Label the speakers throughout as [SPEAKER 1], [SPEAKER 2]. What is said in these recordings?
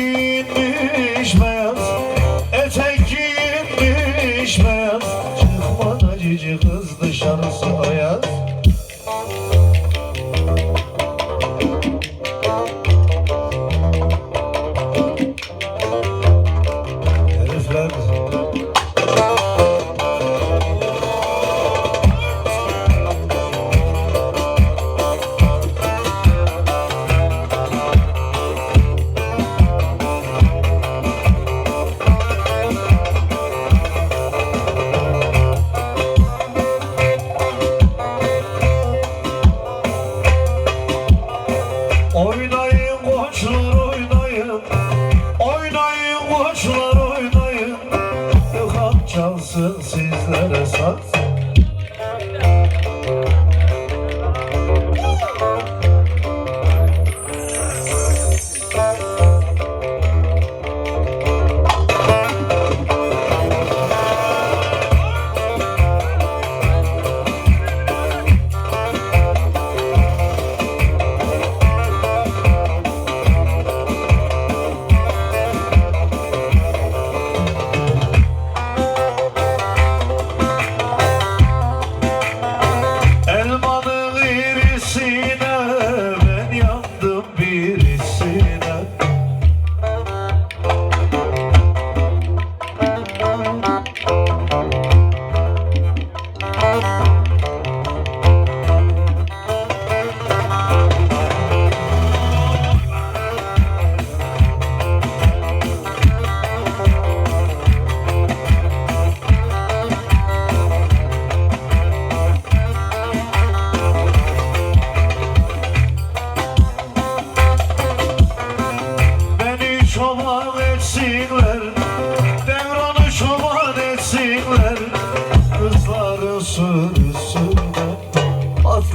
[SPEAKER 1] gitmiş beyaz çalsın sizlere saz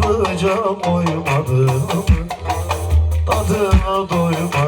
[SPEAKER 1] Atlıca koymadım Tadına doymadım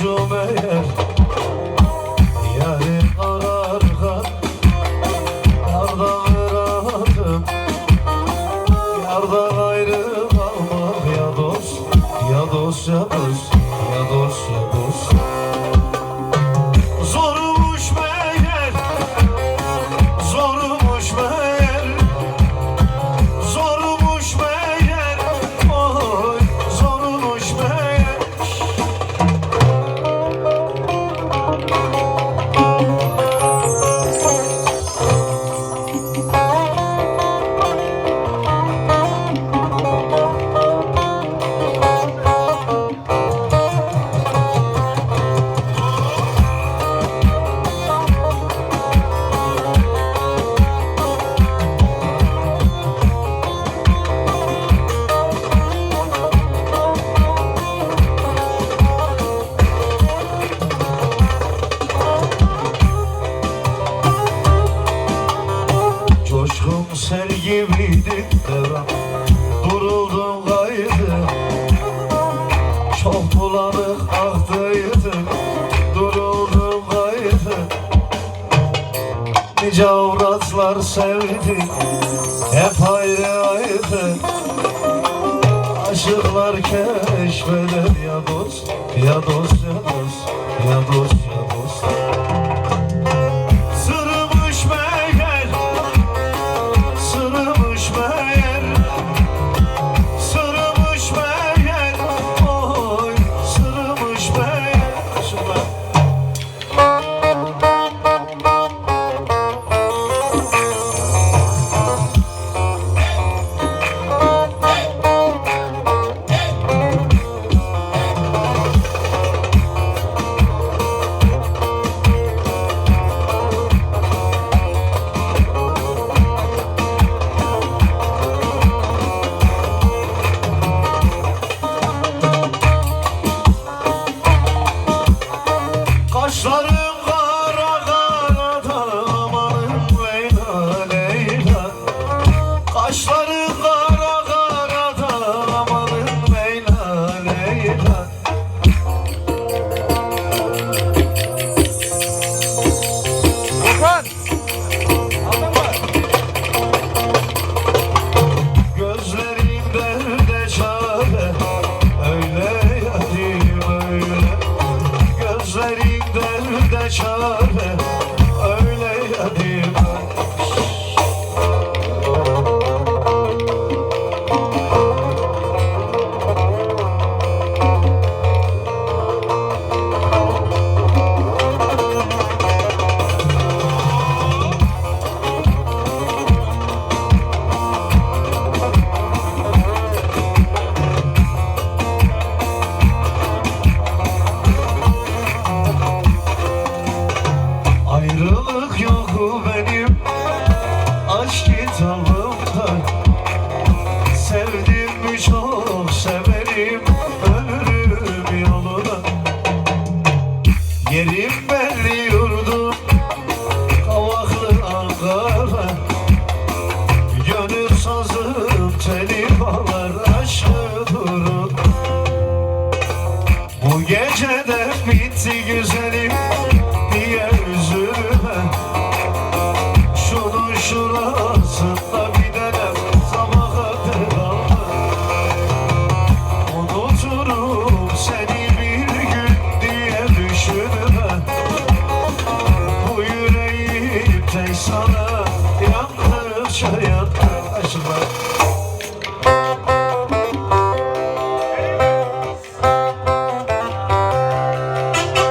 [SPEAKER 1] show me Coşkun sel gibiydi devran Duruldum kaydı Çok bulanık aktıydı Duruldum kaydı Nice avratlar sevdik Hep ayrı ayrı. Aşıklar keşfeder. Ya dost Ya dost ya dost Ya dost ya dost çare Bu gece de bitti güzelim diye üzülme Şunun şurasında bir denem sabaha kaldı Unuturum seni bir gün diye düşünme Bu yüreğim tek sana